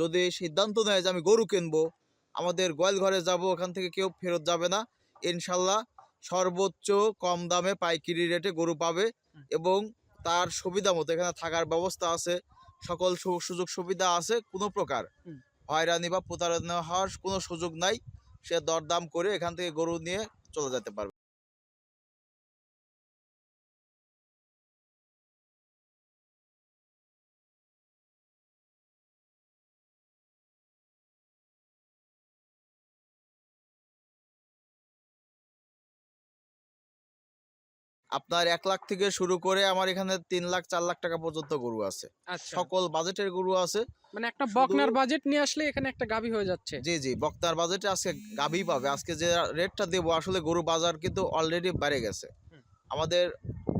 যদি সিদ্ধান্ত নেয় যে আমি গরু কিনবো আমাদের গোয়াল ঘরে যাব ওখান থেকে কেউ ফেরত যাবে না। ইনশাল্লাহ সর্বোচ্চ কম দামে পাইকারি রেটে গরু পাবে এবং তার সুবিধা মতো এখানে থাকার ব্যবস্থা আছে সকল সুযোগ সুবিধা আছে কোনো প্রকার হয়রানি বা প্রতারণা হওয়ার কোনো সুযোগ নাই। সে দরদাম করে এখান থেকে গরু নিয়ে চলে যেতে পারবে। আপনার এক লাখ থেকে শুরু করে আমার এখানে তিন লাখ চার লাখ টাকা পর্যন্ত গরু আছে। আচ্ছা। সকল বাজেটের গরু আছে। মানে একটা বকনার বাজেট নিয়ে আসলে এখানে একটা গাভী হয়ে যাচ্ছে। জি জি বক্তার বাজেটে আজকে গাভী পাবে। আজকে যে রেটটা দেবো আসলে গরু বাজার কিন্তু অলরেডি বেড়ে গেছে। আমাদের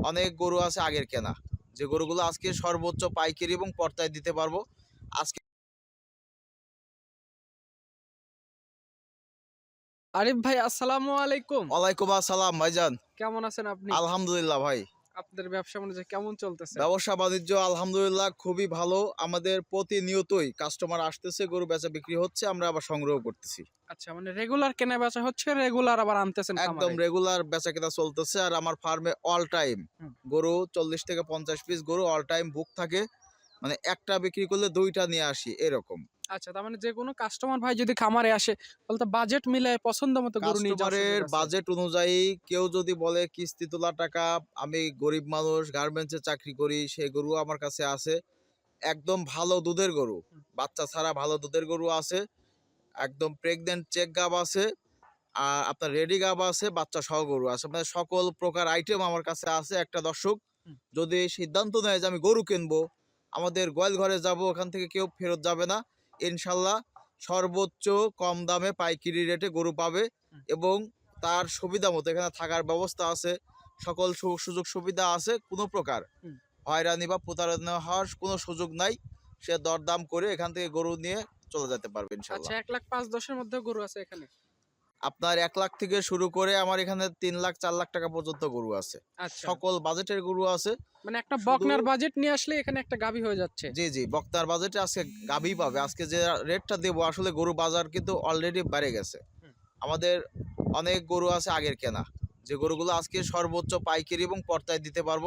অনেক গরু আছে আগের কেনা। যে গরুগুলো আজকে সর্বোচ্চ পাইকারি এবং পর্তায় দিতে পারব। আজকে আরিফ ভাই আসসালামু আলাইকুম। ওয়ালাইকুম আসসালাম ভাইজান। কেমন আছেন আপনি? আলহামদুলিল্লাহ ভাই। আপনাদের ব্যবসা বাণিজ্য কেমন চলতেছে? ব্যবসা বাণিজ্য আলহামদুলিল্লাহ খুবই ভালো। আমাদের প্রতিনিয়তই কাস্টমার আসতেছে গরু বেচা বিক্রি হচ্ছে আমরা আবার সংগ্রহ করতেছি। আচ্ছা মানে রেগুলার কেনা বেচা হচ্ছে রেগুলার আবার আনতেছেন একদম রেগুলার বেচা কেনা চলতেছে আর আমার ফার্মে অল টাইম গরু চল্লিশ থেকে পঞ্চাশ পিস গরু অল টাইম বুক থাকে। মানে একটা বিক্রি করলে দুইটা নিয়ে আসি এরকম। আচ্ছা তার মানে যে কোনো কাস্টমার ভাই যদি খামারে আসে তাহলে তো বাজেট মিলে পছন্দ মতো গরু নিয়ে যাওয়ার কাস্টমারের বাজেট অনুযায়ী কেউ যদি বলে কিস্তি তোলা টাকা আমি গরিব মানুষ গার্মেন্টসে চাকরি করি সেই গরু আমার কাছে আছে একদম ভালো দুধের গরু বাচ্চা ছাড়া ভালো দুধের গরু আছে একদম প্রেগনেন্ট চেক গাব আছে আর আপনার রেডি গাব আছে বাচ্চা সহ গরু আছে মানে সকল প্রকার আইটেম আমার কাছে আছে একটা দর্শক। যদি সিদ্ধান্ত নেয় যে আমি গরু কিনবো আমাদের গোয়াল ঘরে যাব ওখান থেকে কেউ ফেরত যাবে না। ইনশাল্লাহ সর্বোচ্চ কম দামে পাইকারি রেটে গরু পাবে এবং তার সুবিধা মতো এখানে থাকার ব্যবস্থা আছে। সকল সুযোগ সুবিধা আছে কোনো প্রকার। হয়রানি বা প্রতারণা হওয়ার কোনো সুযোগ নাই। সে দরদাম করে এখান থেকে গরু নিয়ে চলে যেতে পারবে ইনশাল্লাহ। আচ্ছা এক লাখ পাঁচ দশের মধ্যে গরু আছে এখানে? আপনার এক লাখ থেকে শুরু করে আমার এখানে তিন লাখ চার লাখ টাকা পর্যন্ত গরু আছে। আচ্ছা। সকল বাজেটের গরু আছে। মানে একটা বকনার বাজেট নিয়ে আসলে এখানে একটা গাভী হয়ে যাচ্ছে। জি জি বক্তার বাজেটে আজকে গাভী পাবে। আজকে যে রেটটা দেবো আসলে গরু বাজার কিন্তু অলরেডি বেড়ে গেছে। আমাদের অনেক গরু আছে আগের কেনা। যে গরুগুলো আজকে সর্বোচ্চ পাইকারি এবং পর্তায় দিতে পারব।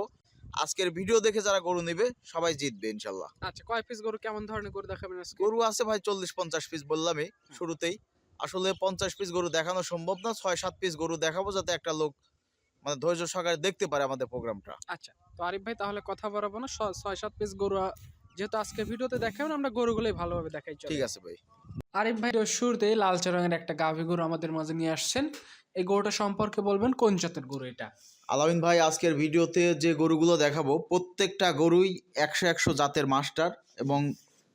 আজকের ভিডিও দেখে যারা গরু নেবে সবাই জিতবে ইনশাল্লাহ। আচ্ছা কয় পিস গরু কেমন ধরনের গরু দেখাবেন আজকে? গরু আছে ভাই চল্লিশ পঞ্চাশ পিস বললামই শুরুতেই। আসলে পঞ্চাশ পিস গরু দেখানো সম্ভব না ছয় সাত পিস গরু দেখাবো যাতে একটা লোক মানে ধৈর্য সহকারে দেখতে পারে আমাদের প্রোগ্রামটা। আচ্ছা তো আরিফ ভাই তাহলে কথা বলব না ছয় সাত পিস গরু যেহেতু আজকে ভিডিওতে দেখাবেন আমরা গরুগুলোই ভালোভাবে দেখাই ঠিক আছে ভাই। আরিফ ভাই শুরুতেই লালচে রঙের একটা গাভী গরু আমাদের মাঝে নিয়ে আসছেন। এই গরুটা সম্পর্কে বলবেন কোন জাতের গরু এটা? আলামিন ভাই আজকের ভিডিওতে যে গরুগুলো দেখাবো প্রত্যেকটা গরুই একশো একশো জাতের মাস্টার এবং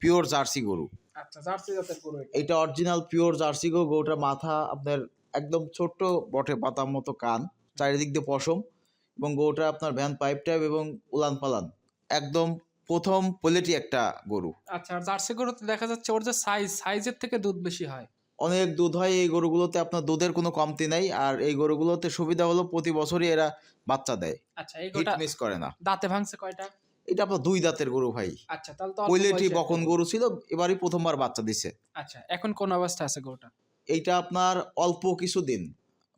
পিওর জার্সি গরু। আচ্ছা জার্সি জাতের গরু এটা। অরিজিনাল পিওর জার্সি গরু গরুটার মাথা আপনার একদম ছোট্ট বটে পাতার মতো কান চারিদিক দিয়ে পশম এবং গরুটা আপনার ভ্যান পাইপ টাইপ এবং উলান পালান। একদম প্রথম পোলেটি একটা গরু। আচ্ছা আর জার্সি গরুতে দেখা যাচ্ছে ওর যে সাইজ সাইজের থেকে দুধ বেশি হয়। অনেক দুধ হয় এই গরুগুলোতে আপনার দুধের কোনো কমতি নাই। আর এই গরুগুলোতে সুবিধা হলো প্রতি বছরই এরা বাচ্চা দেয়। আচ্ছা এই মিস করে না। দাঁতে ভাঙছে কয়টা? এটা আপনার দুই দাঁতের গরু ভাই। আচ্ছা তাহলে তো পৈলেটি বকন গরু। ছিল এবারই প্রথমবার বাচ্চা দিছে। আচ্ছা এখন কোন অবস্থা আছে গরুটা? এইটা আপনার অল্প কিছু দিন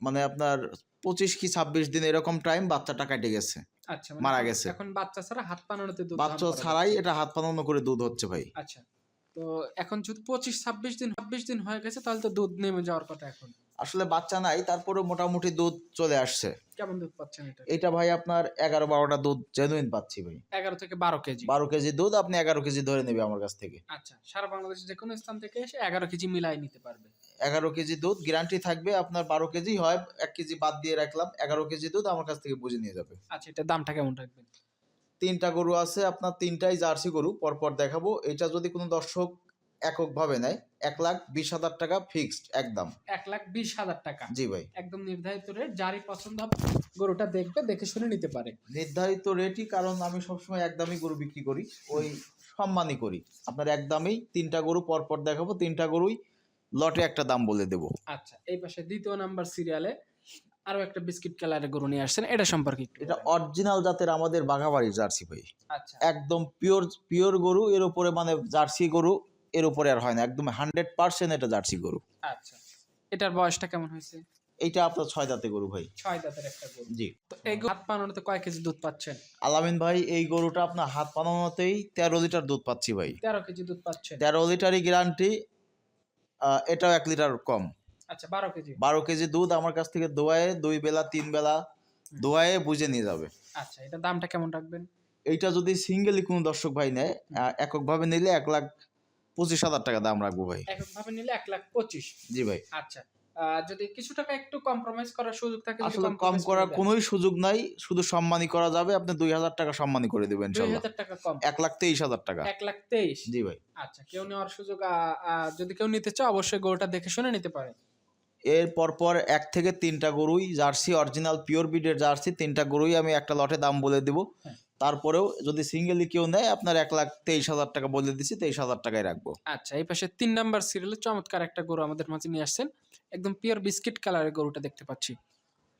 মানে আপনার পঁচিশ কি ছাব্বিশ দিন এরকম টাইম বাচ্চাটা কেটে গেছে আচ্ছা মারা গেছে। এখন বাচ্চা ছাড়া হাত পানানোতে দুধ বাচ্চা ছাড়াই এটা হাত পানানো করে দুধ হচ্ছে ভাই। আচ্ছা তো এখন যদি পঁচিশ ছাব্বিশ দিন ছাব্বিশ দিন হয়ে গেছে তাহলে তো দুধ নেমে যাওয়ার কথা এখন। আসলে বাচ্চা নাই তারপরে মোটামুটি দুধ চলে আসছে। কেমন দুধ পাচ্ছেন এটা? এটা ভাই আপনার এগারো বারোটা দুধ জেনুইন পাচ্ছি ভাই। এগারো থেকে বারো কেজি। বারো কেজি দুধ আপনি এগারো কেজি ধরে নেবে আমার কাছ থেকে। আচ্ছা সারা বাংলাদেশের যে কোনো স্থান থেকে এসে এগারো কেজি মিলাই নিতে পারবে। এগারো কেজি দুধ গ্যারান্টি থাকবে আপনার বারো কেজি হয় এক কেজি বাদ দিয়ে রাখলাম এগারো কেজি দুধ আমার কাছ থেকে বুঝে নিয়ে যাবে। আচ্ছা এটা দামটা কেমন থাকবে তিনটা গরু আছে আপনার তিনটাই জার্সি গরু পরপর দেখাবো। এটা যদি কোনো দর্শক এককভাবে নেয়। এক লাখ বিশ হাজার টাকা ফিক্সড একদম। এক লাখ বিশ হাজার টাকা। জি ভাই। একদম নির্ধারিত রেট যারই পছন্দ হবে গরুটা দেখবে দেখে শুনে নিতে পারে। নির্ধারিত রেটই কারণ আমি সবসময় একদমই গরু বিক্রি করি ওই সম্মানই করি। আপনার একদমই তিনটা গরু পরপর দেখাবো তিনটা গরুই লটে একটা দাম বলে দেবো। আচ্ছা এই পাশে দ্বিতীয় নাম্বার সিরিয়ালে আরও একটা বিস্কিট কালারের গরু নিয়ে আসছেন এটা সম্পর্কে এটা অরিজিনাল জাতের আমাদের বাঘাবাড়ির জার্সি ভাই। আচ্ছা। একদম পিওর পিওর গরু এর উপরে মানে জার্সি গরু এর উপরে আর হয় না একদম হান্ড্রেড পার্সেন্ট এটা জার্সি গরু। আচ্ছা এটার বয়সটা কেমন হয়েছে? এইটা আপনার ছয় দাঁতে গরু ভাই। ছয় দাঁতের একটা গরু। জি। তো এই গরু হাত পানানোতে কয় কেজি দুধ পাচ্ছেন? আলামিন ভাই এই গরুটা আপনার হাত পানানোতেই তেরো লিটার দুধ পাচ্ছি ভাই। তেরো কেজি দুধ পাচ্ছেন? তেরো লিটারই গ্যারান্টি এটাও এক লিটার কম। আচ্ছা বারো কেজি। বারো কেজি দুধ আমার কাছ থেকে দোয়ায়ে দুই বেলা তিন বেলা দোয়ায়ে বুঝে নিয়ে যাবে। আচ্ছা এটা দামটা কেমন রাখবেন? এইটা যদি সিঙ্গেলি কোনো দর্শক ভাই নেয় এককভাবে নিলে এক লাখ পঁচিশ হাজার টাকা দাম রাখব ভাই। এককভাবে নিলে এক লাখ পঁচিশ। জি ভাই। আচ্ছা যদি কিছু টাকা একটু কম্প্রোমাইজ করার সুযোগ থাকে আসলে কম করার কোনোই সুযোগ নাই শুধু সম্মানী করা যাবে আপনি দুই হাজার টাকা সম্মানী করে দেবেন ইনশাল্লাহ। টাকা কম। এক লাখ তেইশ হাজার টাকা। এক লাখ তেইশ। জি ভাই। আচ্ছা কেউ নেওয়ার সুযোগ যদি কেউ নিতে চায় অবশ্যই গরুটা দেখে শুনে নিতে পারে। এর পরপর এক থেকে তিনটা গরুই জার্সি অরিজিনাল পিওর বিডের জার্সি তিনটা গরুই আমি একটা লটে দাম বলে দিব। হ্যাঁ। তারপরেও যদি সিঙ্গেলি কেউ নেয় আপনার এক লাখ তেইশ হাজার টাকা বলে দিচ্ছি তেইশ হাজার টাকায় রাখব। আচ্ছা এই পাশে তিন নাম্বার সিরিয়ালে চমৎকার একটা গরু আমাদের মাঝে নিয়ে আসছেন। একদম পিওর বিস্কিট কালারের গরুটা দেখতে পাচ্ছি।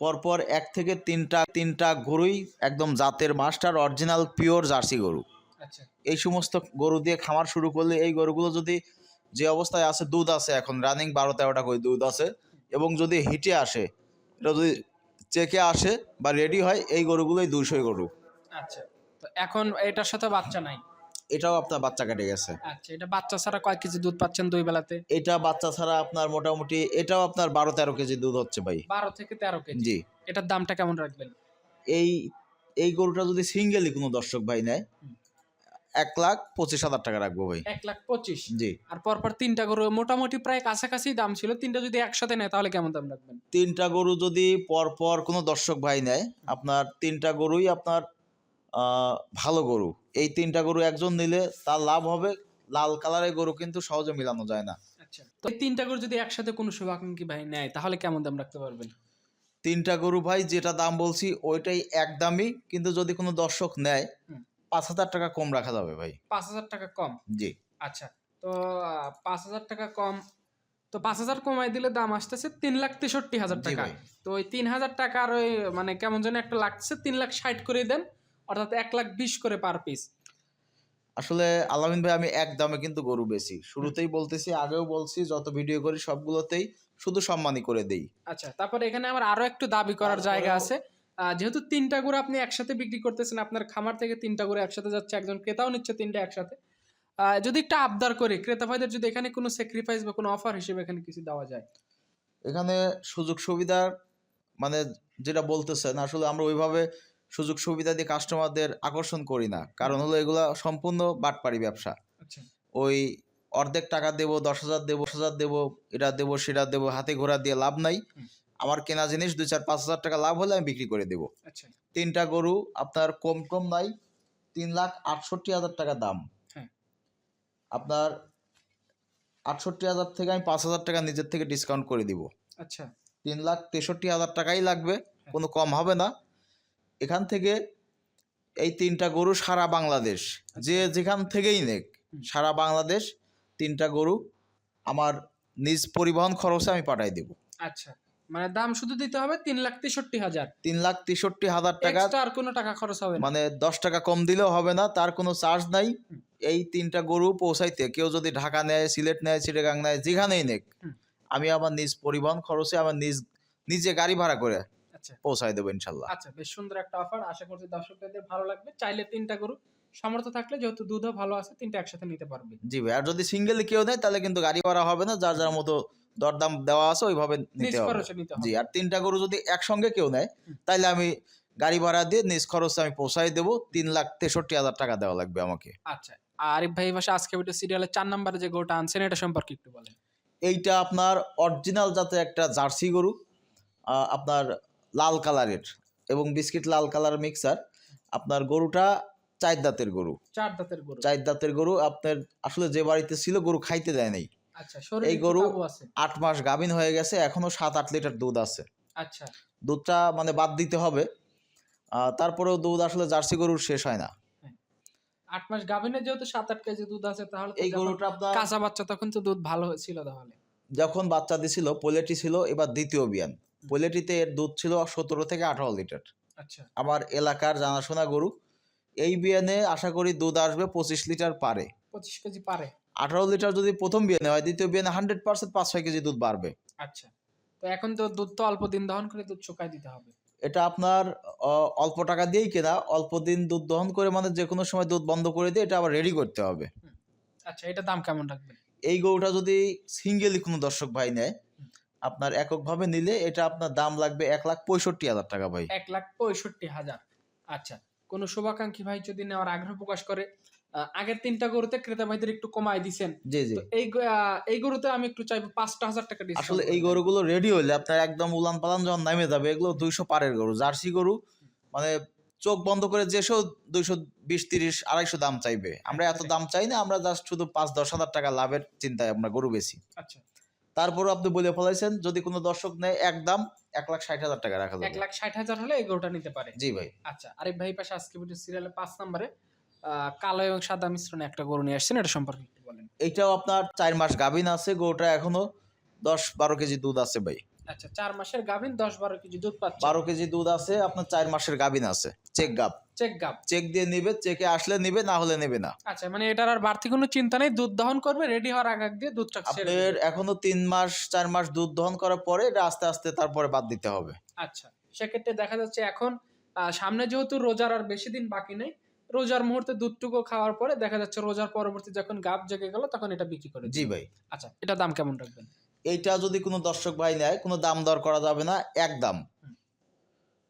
পরপর এক থেকে তিনটা তিনটা গরুই একদম জাতের মাস্টার অরিজিনাল পিওর জার্সি গরু। আচ্ছা। এই সমস্ত গরু দিয়ে খামার শুরু করলে এই গরুগুলো যদি যে অবস্থায় আছে দুধ আছে এখন রানিং বারো তেরোটা করে দুধ আছে এবং যদি হিটে আসে এটা যদি চেকে আসে বা রেডি হয় এই গরুগুলোই দুইশোই গরু। আচ্ছা। এখন এটার সাথে বাচ্চা নাই। এটাও আপনার বাচ্চা কেটে গেছে। আচ্ছা এটা বাচ্চা ছাড়া কয় কেজি দুধ পাচ্ছেন দুই বেলাতে? এটা বাচ্চা ছাড়া আপনার মোটামুটি এটাও আপনার বারো তেরো কেজি দুধ হচ্ছে ভাই। বারো থেকে তেরো কেজি। জি। এটার দামটা কেমন রাখবেন? এই এই গরুটা যদি সিঙ্গেলি কোনো দর্শক ভাই নেয় এক লাখ পঁচিশ হাজার টাকা রাখব ভাই। এক লাখ পঁচিশ? জি। আর পরপর তিনটা গরু মোটামুটি প্রায় কাছাকাছি দাম ছিল তিনটা যদি একসাথে নেয় তাহলে কেমন দাম রাখবেন? তিনটা গরু যদি পরপর কোনো দর্শক ভাই নেয় আপনার তিনটা গরুই আপনার ভালো গরু। এই তিনটা গরু একজন নিলে তার লাভ হবে। লাল কালারের গরু কিন্তু সহজে মিলানো যায় না। আচ্ছা। তো এই তিনটা গরু যদি একসাথে কোনো শুভাকাঙ্ক্ষী ভাই নেয় তাহলে কেমন দাম রাখতে পারবেন? তিনটা গরু ভাই যেটা দাম বলছি ওইটাই এক দামই কিন্তু যদি কোনো দর্শক নেয় পাঁচ হাজার টাকা কম রাখা যাবে ভাই। পাঁচ হাজার টাকা কম? জি। আচ্ছা। তো পাঁচ হাজার টাকা কম তো পাঁচ হাজার কমাই দিলে দাম আসতেছে তিন লাখ তেষট্টি হাজার টাকা। তো ওই তিন হাজার টাকা আর ওই মানে কেমন যেন একটা লাগছে তিন লাখ ষাট করে দেন। অর্থাৎ এক লাখ বিশ করে পার পিস আসলে আলামিন ভাই আমি এক দামে কিন্তু গরু বেশি শুরুতেই বলতেছি আগেও বলছি যত ভিডিও করি সবগুলোতেই শুধু সম্মানী করে দেই। আচ্ছা তারপরে এখানে আমার আরও একটু দাবি করার জায়গা আছে। যেহেতু তিনটা গরু আপনি একসাথে বিক্রি করতেছেন আপনার খামার থেকে তিনটা গরু একসাথে যাচ্ছে একজন ক্রেতাও নিচ্ছে তিনটা একসাথে। যদি একটা আবদার করি ক্রেতা ভাইদের যদি এখানে কোনো স্যাক্রিফাইস বা কোনো অফার হিসেবে এখানে কিছু দেওয়া যায়? এখানে সুযোগ সুবিধার মানে যেটা বলতেছেন আসলে আমরা ওইভাবে সুযোগ সুবিধা দিয়ে কাস্টমারদের আকর্ষণ করি না। কারণ হলো এগুলা সম্পূর্ণ বাটপাড়ি ব্যবসা। আচ্ছা। ওই অর্ধেক টাকা দেবো দশ হাজার দেবো দশ হাজার দেবো এটা দেবো সেটা দেবো হাতে ঘোড়া দিয়ে লাভ নাই। আমার কেনা জিনিস দুই চার পাঁচ হাজার টাকা লাভ হলে আমি বিক্রি করে দেবো। আচ্ছা। তিনটা গরু আপনার কম কম নাই তিন লাখ আটষট্টি হাজার টাকা দাম। হ্যাঁ। আপনার আটষট্টি হাজার থেকে আমি পাঁচ হাজার টাকা নিজের থেকে ডিসকাউন্ট করে দিব। আচ্ছা। তিন লাখ তেষট্টি হাজার টাকাই লাগবে হ্যাঁ। কোনো কম হবে না। এখান থেকে এই তিনটা গরু সারা বাংলাদেশ যে যেখান থেকেই নেক সারা বাংলাদেশ তিনটা গরু আমার নিজ পরিবহন খরচে আমি পাঠাই দেব। আচ্ছা মানে দাম শুধু দিতে হবে তিন লাখ তেষট্টি হাজার। তিন লাখ তেষট্টি হাজার টাকা আর কোনো টাকা খরচ হবে মানে দশ টাকা কম দিলেও হবে না তার কোনো চার্জ নাই। এই তিনটা গরু পৌঁছাইতে কেউ যদি ঢাকা নেয় সিলেট নেয় চিটাগাং নেয় যেখানেই নেক আমি আমার নিজ পরিবহন খরচে আমার নিজ নিজে গাড়ি ভাড়া করে আচ্ছা। পৌঁছাই দেবো ইনশাল্লাহ। আচ্ছা বেশ সুন্দর একটা অফার আশা করছি দর্শকদের ভালো লাগবে। চাইলে তিনটা গরু সামর্থ্য থাকলে যেহেতু দুধও ভালো আছে তিনটা একসাথে নিতে পারবে। জি ভাই আর যদি সিঙ্গেলি কেউ নেয় তাহলে কিন্তু গাড়ি ভাড়া হবে না। যার যার মতো দরদাম দেওয়া আছে ওইভাবে নিতে হবে। জি আর তিনটা গরু যদি একসঙ্গে কেউ নেয়। তাইলে আমি গাড়ি ভাড়া দিয়ে নিজ খরচে আমি পৌঁছাই দেবো। তিন লাখ তেষট্টি হাজার টাকা দেওয়া লাগবে আমাকে। আচ্ছা আরিফ ভাই ভাষা আজকে ভিডিও সিরিয়ালে চার নাম্বারে যে গরুটা আনছেন এটা সম্পর্কে একটু বলেন। এইটা আপনার অরিজিনাল জাতের একটা জার্সি গরু। আপনার লাল কালারের এবং বিস্কিট লাল কালার মিক্সার আপনার গরুটা চার দাঁতের গরু। চার দাঁতের গরু। চার দাঁতের গরু আপনার আসলে যে বাড়িতে ছিল গরু খাইতে দেয় নাই। আচ্ছা এই গরু- আট মাস গাভিন হয়ে গেছে এখনও সাত আট লিটার দুধ আছে। আচ্ছা। দুধটা মানে বাদ দিতে হবে। তারপরেও দুধ আসলে জার্সি গরুর শেষ হয় না। আট মাস গাভিনের যেহেতু সাত আট কেজি দুধ আছে তাহলে এই গরুটা আপনার কাঁচা বাচ্চা তখন তো দুধ ভালো ছিল তাহলে। যখন বাচ্চা দিছিল পোলেটি ছিল এবার দ্বিতীয় বিয়ান। পোলেটিতে এর দুধ ছিল সতেরো থেকে আঠারো লিটার। আচ্ছা। আমার এলাকার জানাশোনা গরু এই বিয়ানে আশা করি দুধ আসবে পঁচিশ লিটার পারে। পঁচিশ কেজি পারে। আঠারো লিটার যদি প্রথম বিয়ানে হয় দ্বিতীয় বিয়ানে হান্ড্রেড পার্সেন্ট পাঁচ ছয় কেজি দুধ বাড়বে। আচ্ছা। তো এখন তো দুধ তো অল্প দিন দহন করে দুধ শুকাই দিতে হবে। এটা আপনার অল্প টাকা দিয়েই কেনা। অল্প দিন দুধ দহন করে মানে যে কোনো সময় দুধ বন্ধ করে দিয়ে এটা আবার রেডি করতে হবে। আচ্ছা এটা দাম কেমন রাখবেন? এই গরুটা যদি সিঙ্গেলি কোনো দর্শক ভাই নেয় আপনার এককভাবে নিলে এটা আপনার দাম লাগবে এক লাখ পঁয়ষট্টি হাজার টাকা ভাই। এক লাখ পঁয়ষট্টি হাজার। আচ্ছা কোনো শুভাকাঙ্ক্ষী ভাই যদি নেওয়ার আগ্রহ প্রকাশ করে আগের তিনটা গরুতে ক্রেতা ভাইদের একটু কমাই দিছেন জি জি। এই এই গরুতে আমি একটু চাইব পাঁচটা হাজার টাকা discount আসলে এই গরুগুলো রেডি হইলে আপনার একদম উলান পালান যখন নামে যাবে এগুলো দুইশো পারের গরু জার্সি গরু মানে চোখ বন্ধ করে যেসব দুইশো বিশ তিরিশ আড়াইশো দাম চাইবে। আমরা এত দাম চাই না আমরা জাস্ট শুধু পাঁচ দশ হাজার টাকা লাভের চিন্তায় আমরা গরু বেশি আচ্ছা। তারপরও আপনি বলে ফেলাইছেন যদি কোনো দর্শক নেয় এক দাম এক লাখ ষাট হাজার টাকা রাখা এক লাখ ষাট হাজার হলে এই গরুটা নিতে পারে। জি ভাই। আচ্ছা আরেক ভাই পাশে আজকে ভিডিও সিরিয়ালে পাঁচ নম্বরে আহ, কালো এবং সাদা মিশ্রণে একটা গরু নিয়ে আসছেন এটা সম্পর্কে একটু বলেন। এইটাও আপনার চার মাস গাভিন আছে গরুটা এখনও দশ বারো কেজি দুধ আছে ভাই। আচ্ছা চার মাসের গাভিন দশ বারো কেজি দুধ পাচ্ছে বারো কেজি দুধ আছে আপনার চার মাসের গাভিন আছে চেক চেক চেক দিয়ে নিবে চেকে আসলে নিবে না হলে নেবে না। আচ্ছা মানে এটার আর বাড়তি কোনো চিন্তা নেই দুধ দহন করবে রেডি হওয়ার আগ আগ দিয়ে দুধটা ছেড়ে আপনার এখনও তিন মাস চার মাস দুধ দহন করার পরে এটা আস্তে আস্তে তারপরে বাদ দিতে হবে। আচ্ছা সেক্ষেত্রে দেখা যাচ্ছে এখন সামনে যেহেতু রোজার আর বেশি দিন বাকি নেই রোজার মুহূর্তে দুধটুকু খাওয়ার পরে দেখা যাচ্ছে রোজার পরবর্তী যখন গাব জেগে গেল তখন এটা বিক্রি করে জি ভাই। আচ্ছা এটা দাম কেমন রাখবেন? এইটা যদি কোনো দর্শক ভাই নেয় কোনো দাম দর করা যাবে না এক দাম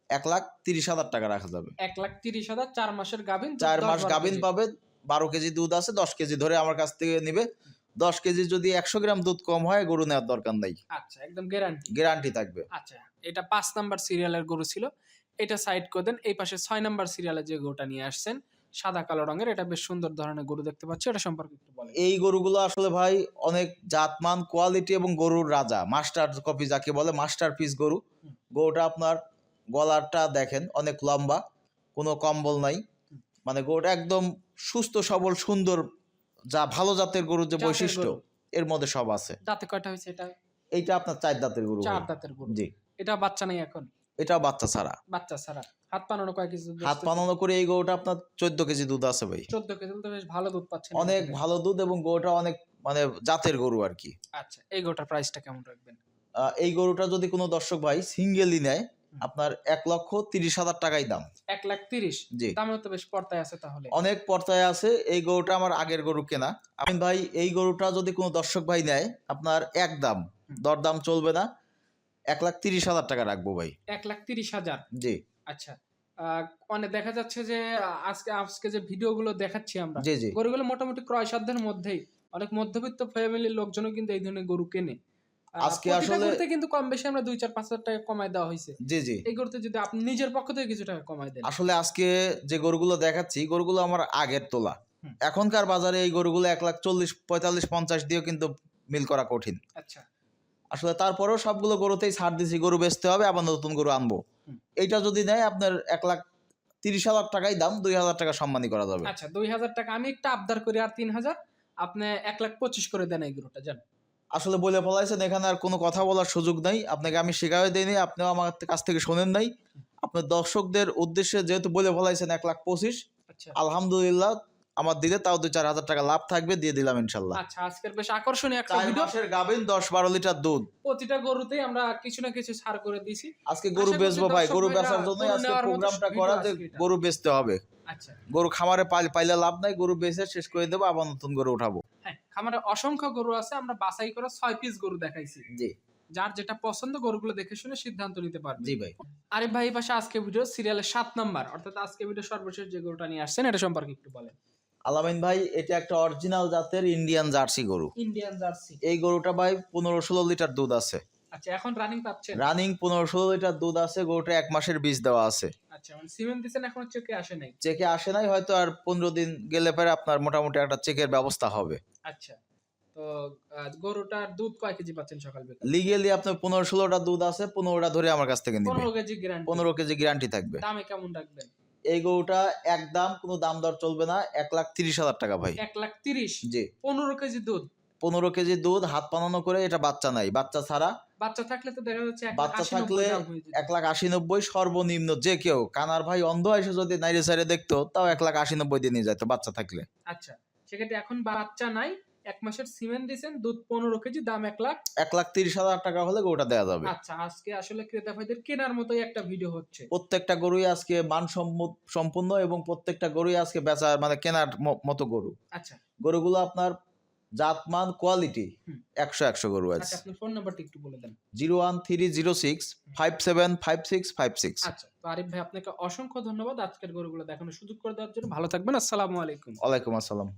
এক লাখ তিরিশ হাজার টাকা রাখা যাবে। এক লাখ তিরিশ হাজার চার মাসের গাভিন চার মাস গাভিন পাবে বারো কেজি দুধ আছে দশ কেজি ধরে আমার কাছ থেকে নিবে। দশ কেজি যদি একশো গ্রাম দুধ কম হয় গরু নেওয়ার দরকার নাই। আচ্ছা একদম গ্যারান্টি গ্যারান্টি থাকবে। আচ্ছা এটা পাঁচ নাম্বার সিরিয়ালের গরু ছিল। এটা সাইড করে দেন এই পাশে ছয় নাম্বার সিরিয়ালে যে গরুটা নিয়ে আসছেন সাদা কালো রঙের এটা বেশ সুন্দর ধরনের গরু দেখতে পাচ্ছি এটা সম্পর্কে একটু বলেন। এই গরুগুলো আসলে ভাই অনেক জাতমান কোয়ালিটি এবং গরুর রাজা মাস্টার কপি যাকে বলে মাস্টার পিস গরু। গরুটা আপনার গলারটা দেখেন অনেক লম্বা কোনো কম্বল নাই। মানে গরুটা একদম সুস্থ সবল সুন্দর যা ভালো জাতের গরুর যে বৈশিষ্ট্য এর মধ্যে সব আছে। দাঁতে কয়টা হয়েছে এটা? এইটা আপনার চার দাঁতের গরু চার দাঁতের গরু। জি। এটা বাচ্চা নেই এখন? এটাও বাচ্চা ছাড়া। বাচ্চা ছাড়া। হাত পানানো কয় কেজি দুধ হাত পানানো করে এই গরুটা আপনার চোদ্দ কেজি দুধ আছে ভাই। চোদ্দ কেজি বেশ ভালো দুধ পাচ্ছেন অনেক। ভালো দুধ এবং গরুটা অনেক মানে জাতের গরু আর কি। আচ্ছা এই গরুটার প্রাইসটা কেমন রাখবেন? এই গরুটা যদি কোনো দর্শক ভাই সিঙ্গেলি নেয় আপনার এক লক্ষ তিরিশ হাজার টাকাই দাম। এক লাখ তিরিশ? জি। দামেও তো বেশ পর্দায় আছে তাহলে। অনেক পর্যায়ে আছে এই গরুটা আমার আগের গরু কেনা। আমি ভাই এই গরুটা যদি কোনো দর্শক ভাই নেয় আপনার এক দাম। দরদাম চলবে না। এক লাখ তিরিশ হাজার টাকা রাখব ভাই। এক লাখ তিরিশ হাজার? জি। আচ্ছা। দেখা যাচ্ছে যে আজকে আজকে যে ভিডিওগুলো দেখাচ্ছি আমরা গরুগুলো মোটামুটি ক্রয় সাধ্যের মধ্যেই। অনেক মধ্যবিত্ত ফ্যামিলির লোকজনও কিন্তু এই ধরনের গরু কেনে। আজকে আসলে- কিন্তু কম বেশি আমরা দুই চার পাঁচ হাজার টাকা কমায় দেওয়া হয়েছে। জি জি। এই গরুতে যদি আপনি নিজের পক্ষ থেকে কিছু টাকা কমায় দেন। আসলে আজকে যে গরুগুলো দেখাচ্ছি গরুগুলো আমার আগের তোলা। এখনকার বাজারে এই গরুগুলো এক লাখ চল্লিশ পঁয়তাল্লিশ পঞ্চাশ দিয়েও কিন্তু মিল করা কঠিন। আচ্ছা। আসলে তারপরেও সবগুলো গরুতেই ছাড় দিছি গরু বেচতে হবে আবার নতুন গরু আনব। এইটা যদি নেয় আপনার এক লাখ তিরিশ হাজার টাকাই দাম দুই হাজার টাকা সম্মানী করা যাবে। আচ্ছা দুই হাজার টাকা আমি একটা আবদার করি আর তিন হাজার আপনি এক লাখ পঁচিশ করে দেন এই গরুটা জান। আসলে বলে ফেলাইছেন এখানে আর কোনো কথা বলার সুযোগ নাই। আপনাকে আমি শেখাও দিইনি আপনিও আমার কাছ থেকে শোনেন নাই। আপনার দর্শকদের উদ্দেশ্যে যেহেতু বলে ফেলাইছেন এক লাখ পঁচিশ আচ্ছা। আলহামদুলিল্লাহ আমার দিলে তাও দুই চার হাজার টাকা লাভ থাকবে দিয়ে দিলাম ইনশাল্লাহ। আচ্ছা আজকের বেশ আকর্ষণীয় একটা ভিডিও মাসের গাভিন দশ বারো লিটার দুধ। প্রতিটা গরুতেই আমরা কিছু না কিছু ছাড় করে দিছি আজকে গরু বেচবো ভাই গরু বেচার জন্যই আজকে প্রোগ্রামটা করা যে গরু বেচতে হবে। আচ্ছা। গরু খামারে পাল- পাইলে লাভ নাই গরু বেচে শেষ করে দেবো আবার নতুন গরু উঠাবো। হ্যাঁ খামারে অসংখ্য গরু আছে আমরা বাছাই করে ছয় পিস গরু দেখাইছি। জি। যার যেটা পছন্দ গরুগুলো দেখে শুনে সিদ্ধান্ত নিতে পারবে। জি ভাই। আরিফ ভাই পাশে আজকে ভিডিও সিরিয়ালের সাত নাম্বার অর্থাৎ আজকে ভিডিও সর্বশেষ যে গরুটা নিয়ে আসছেন এটা সম্পর্কে একটু বলেন। আলামিন ভাই এটা একটা অরিজিনাল জাতের ইন্ডিয়ান জার্সি গরু। Indian Jersey. এই গরুটা ভাই পনেরো ষোলো লিটার দুধ আছে। আচ্ছা এখন রানিং পাচ্ছেন? রানিং পনেরো ষোলো লিটার দুধ আছে গরুটা এক মাসের বীজ দেওয়া আছে। আচ্ছা মানে সিমেন্ট দিচ্ছেন এখনও চেকে আসে নাই? চেকে আসে নাই হয়তো আর পনেরো দিন গেলে পরে আপনার মোটামুটি একটা চেকের ব্যবস্থা হবে। আচ্ছা তো গরুটার দুধ কয় কেজি পাচ্ছেন সকাল বিকাল লিগেলি আপনার পনেরো ষোলোটা দুধ আছে পনেরোটা ধরে আমার কাছ থেকে পনেরো কেজি গ্যারান্টি পনেরো কেজি গ্যারান্টি থাকবে। দামে কেমন রাখবেন? এই গরুটা একদম কোনো দাম দর চলবে না এক লাখ তিরিশ হাজার টাকা ভাই। এক লাখ তিরিশ? জি। পনেরো কেজি দুধ? পনেরো কেজি দুধ হাত পানানো করে এটা বাচ্চা নাই বাচ্চা ছাড়া। বাচ্চা থাকলে তো দেখা যাচ্ছে বাচ্চা থাকলে। এক লাখ আশি নব্বই সর্বনিম্ন যে কেউ। কানার ভাই অন্ধ এসে যদি নাইরে সাইরে দেখতো তাও এক লাখ আশি নব্বই দিয়ে নিয়ে যেত বাচ্চা থাকলে। আচ্ছা সেক্ষেত্রে এখন বাচ্চা নাই এক মাসের সিমেন্ট দিয়েছেন দুধ পনেরো কেজি দাম এক লাখ। এক লাখ তিরিশ হাজার টাকা হলে গরুটা দেওয়া যাবে। আচ্ছা আজকে আসলে ক্রেতা ভাইদের কেনার মতোই একটা ভিডিও হচ্ছে। প্রত্যেকটা গরুই আজকে মানসম্মত সম্পূর্ণ এবং প্রত্যেকটা গরুই আজকে বেচার মানে কেনার মতো গরু। আচ্ছা। গরুগুলো আপনার জাতমান কোয়ালিটি একশো একশো গরু আছে। আচ্ছা আপনি ফোন নাম্বারটা একটু বলে দেন। Zero one three zero six five seven five six five six. আচ্ছা তো আরিফ ভাই আপনাকে অসংখ্য ধন্যবাদ আজকের গরুগুলো দেখানোর সুযোগ করে দেওয়ার জন্য। ভালো থাকবেন আসসালামু আলাইকুম। ওয়ালাইকুম আসসালাম।